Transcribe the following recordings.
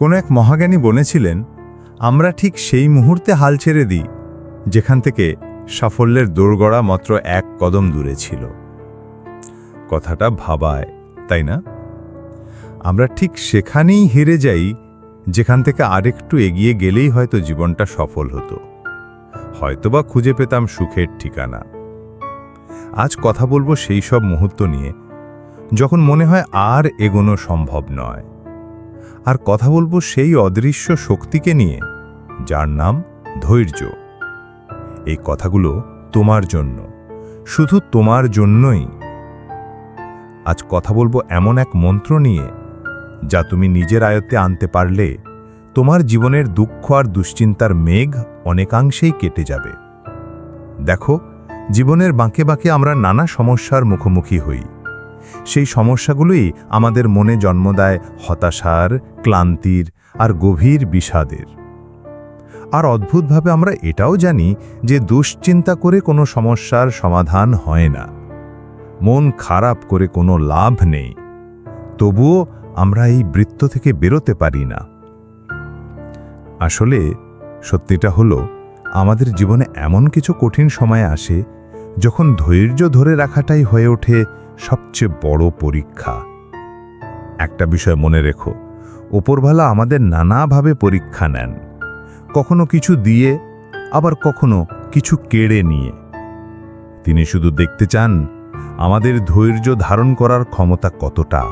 কোনো এক মহাজ্ঞানী বলেছিলেন, আমরা ঠিক সেই মুহূর্তে হাল ছেড়ে দিই, যেখান থেকে সাফল্যের দোরগড়া মাত্র এক কদম দূরে ছিল। কথাটা ভাবায়, তাই না? আমরা ঠিক সেখানেই হেরে যাই, যেখান থেকে আরেকটু এগিয়ে গেলেই হয়তো জীবনটা সফল হতো। হয়তোবা খুঁজে পেতাম সুখের ঠিকানা। আজ কথা বলব সেই সব মুহূর্ত নিয়ে, যখন মনে হয় আর এগোনো সম্ভব নয়। আর কথা বলব সেই অদৃশ্য শক্তিকে নিয়ে, যার নাম ধৈর্য। এই কথাগুলো তোমার জন্য, শুধু তোমার জন্যই। আজ কথা বলব এমন এক মন্ত্র নিয়ে, যা তুমি নিজের আয়ত্তে আনতে পারলে, তোমার জীবনের দুঃখ আর দুশ্চিন্তার মেঘ অনেকাংশেই কেটে যাবে। দেখো, জীবনের বাঁকে বাঁকে আমরা নানা সমস্যার মুখোমুখি হই। সেই সমস্যাগুলোই আমাদের মনে জন্ম দেয় হতাশার, ক্লান্তির আর গভীর বিষাদের। আর অদ্ভুতভাবে আমরা এটাও জানি যে দুশ্চিন্তা করে কোনো সমস্যার সমাধান হয় না। মন খারাপ করে কোনো লাভ নেই। তবুও আমরা এই বৃত্ত থেকে বেরোতে পারি না। আসলে সত্যিটা হলো, আমাদের জীবনে এমন কিছু কঠিন সময় আসে যখন ধৈর্য ধরে রাখাটাই হয়ে ওঠে সবচেয়ে বড় পরীক্ষা। একটা বিষয় মনে রেখো ওপরভালা আমাদের নানাভাবে পরীক্ষা নেন। কখনো কিছু দিয়ে, আবার কখনো কিছু কেড়ে নিয়ে। তিনি শুধু দেখতে চান, আমাদের ধৈর্য ধারণ করার ক্ষমতা কতটা,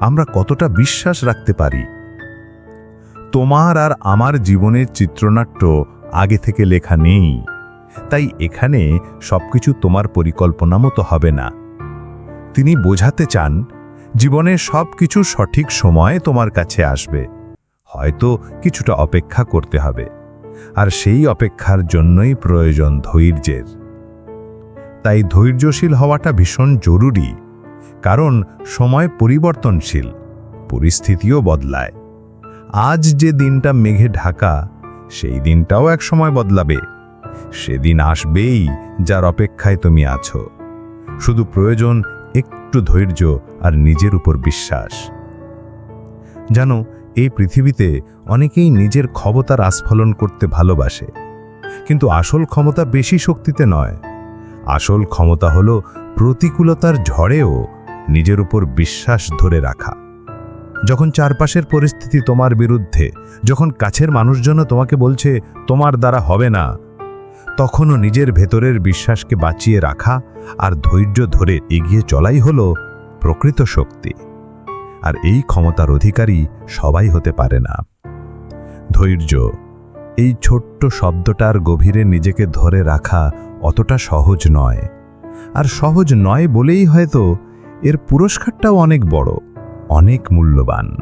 আমরা কতটা বিশ্বাস রাখতে পারি। তোমার আর আমার জীবনের চিত্রনাট্য আগে থেকে লেখা নেই, তাই এখানে সবকিছু তোমার পরিকল্পনা মতো হবে না। তিনি বোঝাতে চান জীবনের সব কিছু সঠিক সময়ে তোমার কাছে আসবে। হয়তো কিছুটা অপেক্ষা করতে হবে। আর সেই অপেক্ষার জন্যই প্রয়োজন ধৈর্যের। তাই ধৈর্যশীল হওয়াটা ভীষণ জরুরি, কারণ সময় পরিবর্তনশীল, পরিস্থিতিও বদলায়। আজ যে দিনটা মেঘে ঢাকা, সেই দিনটাও এক সময় বদলাবে। সেদিন আসবেই যার অপেক্ষায় তুমি আছো। শুধু প্রয়োজন ধৈর্য আর নিজের উপর বিশ্বাস। জানো, এই পৃথিবীতে অনেকেই নিজের ক্ষমতার আস্ফলন করতে ভালোবাসে, কিন্তু আসল ক্ষমতা বেশি শক্তিতে নয়। আসল ক্ষমতা হলো প্রতিকূলতার ঝড়েও নিজের উপর বিশ্বাস ধরে রাখা। যখন চারপাশের পরিস্থিতি তোমার বিরুদ্ধে, যখন কাছের মানুষজন তোমাকে বলছে, তোমার দ্বারা হবে না তখনও নিজের ভেতরের বিশ্বাসকে বাঁচিয়ে রাখা আর ধৈর্য ধরে এগিয়ে চলাই হল প্রকৃত শক্তি। আর এই ক্ষমতার অধিকারী সবাই হতে পারে না। ধৈর্য, এই ছোট্ট শব্দটার গভীরে নিজেকে ধরে রাখা অতটা সহজ নয়। আর সহজ নয় বলেই হয়তো এর পুরস্কারটাও অনেক বড়, অনেক মূল্যবান।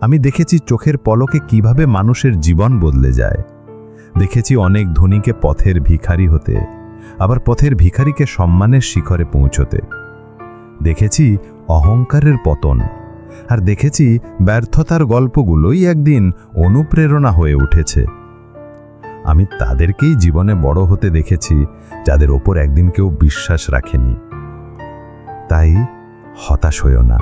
আমি দেখেছি চোখের পলকে কীভাবে মানুষের জীবন বদলে যায়। দেখেছি অনেক ধনীকে পথের ভিখারি হতে, আবার পথের ভিখারিকে সম্মানের শিখরে পৌঁছতে। দেখেছি অহংকারের পতন, আর দেখেছি ব্যর্থতার গল্পগুলোই একদিন অনুপ্রেরণা হয়ে উঠেছে। আমি তাদেরকেই জীবনে বড় হতে দেখেছি, যাদের ওপর একদিন কেউ বিশ্বাস রাখেনি। তাই হতাশ হইও না।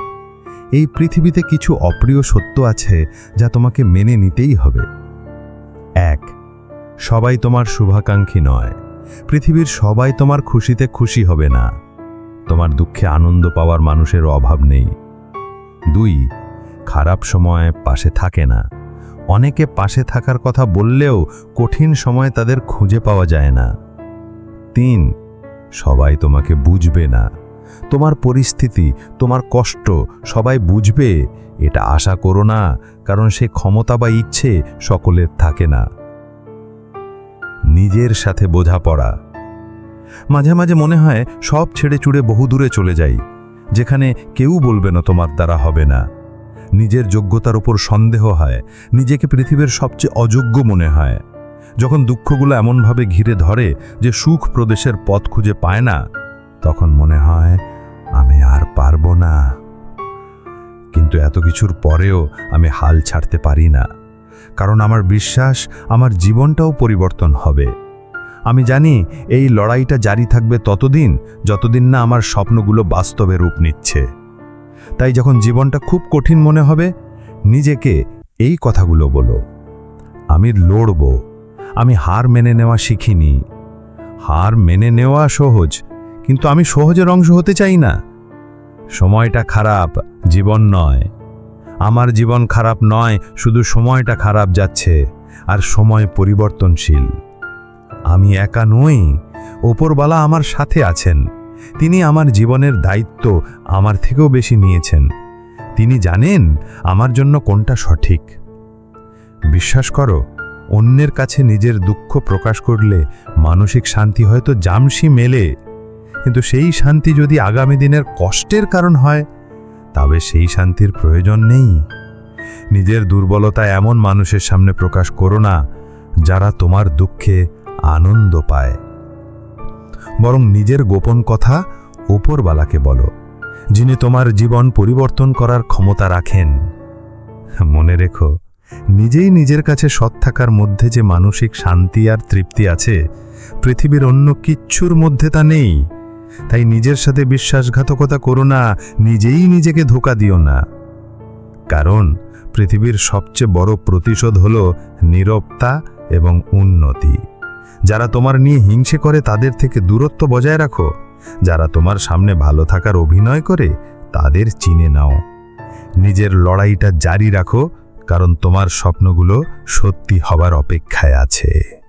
এই পৃথিবীতে কিছু অপ্রিয় সত্য আছে, যা তোমাকে মেনে নিতেই হবে। সবাই তোমার শুভাকাঙ্ক্ষী নয়। পৃথিবীর সবাই তোমার খুশিতে খুশি হবে না। তোমার দুঃখে আনন্দ পাওয়ার মানুষের অভাব নেই। দুই, খারাপ সময় পাশে থাকে না। অনেকে পাশে থাকার কথা বললেও কঠিন সময় তাদের খুঁজে পাওয়া যায় না। তিন, সবাই তোমাকে বুঝবে না। তোমার পরিস্থিতি, তোমার কষ্ট সবাই বুঝবে। এটা আশা করো না, কারণ সে ক্ষমতা বা ইচ্ছে সকলের থাকে না। নিজের সাথে বোঝাপড়া। মাঝে মাঝে মনে হয় সব ছেড়ে চুড়ে বহুদূরে চলে যাই, যেখানে কেউ বলবে না তোমার দ্বারা হবে না। নিজের যোগ্যতার উপর সন্দেহ হয়, নিজেকে পৃথিবীর সবচেয়ে অযোগ্য মনে হয়। যখন দুঃখগুলো এমনভাবে ঘিরে ধরে যে সুখ প্রদেশের পথ খুঁজে পায় না, তখন মনে হয় আমি আর পারব না। কিন্তু এত কিছুর পরেও আমি হাল ছাড়তে পারি না। কারণ আমার বিশ্বাস আমার জীবনটাও পরিবর্তন হবে। আমি জানি এই লড়াইটা জারি থাকবে ততদিন, যতদিন না আমার স্বপ্নগুলো বাস্তবে রূপ নিচ্ছে। তাই যখন জীবনটা খুব কঠিন মনে হবে, নিজেকে এই কথাগুলো বলো। আমি লড়ব। আমি হার মেনে নেওয়া শিখিনি। হার মেনে নেওয়া সহজ, কিন্তু আমি সহজের অংশ হতে চাই না। সময়টা খারাপ, জীবন নয়। আমার জীবন খারাপ নয়, শুধু সময়টা খারাপ যাচ্ছে আর সময় পরিবর্তনশীল। আমি একা নই ওপরবালা আমার সাথে আছেন। তিনি আমার জীবনের দায়িত্ব আমার থেকেও বেশি নিয়েছেন। তিনি জানেন আমার জন্য কোনটা সঠিক। বিশ্বাস করো, অন্যের কাছে নিজের দুঃখ প্রকাশ করলে মানসিক শান্তি হয়তো জামসি মেলে। কিন্তু সেই শান্তি যদি আগামী দিনের কষ্টের কারণ হয় তবে সেই শান্তির প্রয়োজন নেই। নিজের দুর্বলতা এমন মানুষের সামনে প্রকাশ করো না, যারা তোমার দুঃখে আনন্দ পায়। বরং নিজের গোপন কথা ওপরবালাকে বলো, যিনি তোমার জীবন পরিবর্তন করার ক্ষমতা রাখেন। মনে রেখো, নিজেই নিজের কাছে সৎ থাকার মধ্যে যে মানসিক শান্তি আর তৃপ্তি আছে, পৃথিবীর অন্য কিচ্ছুর মধ্যে তা নেই। তাই নিজের সাথে বিশ্বাসঘাতকতা করো না, নিজেই নিজেকে ধোকা দিও না। কারণ পৃথিবীর সবচেয়ে বড় প্রতিশোধ হল নীরবতা এবং উন্নতি। যারা তোমার নিয়ে হিংসে করে, তাদের থেকে দূরত্ব বজায় রাখো। যারা তোমার সামনে ভালো থাকার অভিনয় করে, তাদের চিনে নাও। নিজের লড়াইটা জারি রাখো, কারণ তোমার স্বপ্নগুলো সত্যি হবার অপেক্ষায় আছে।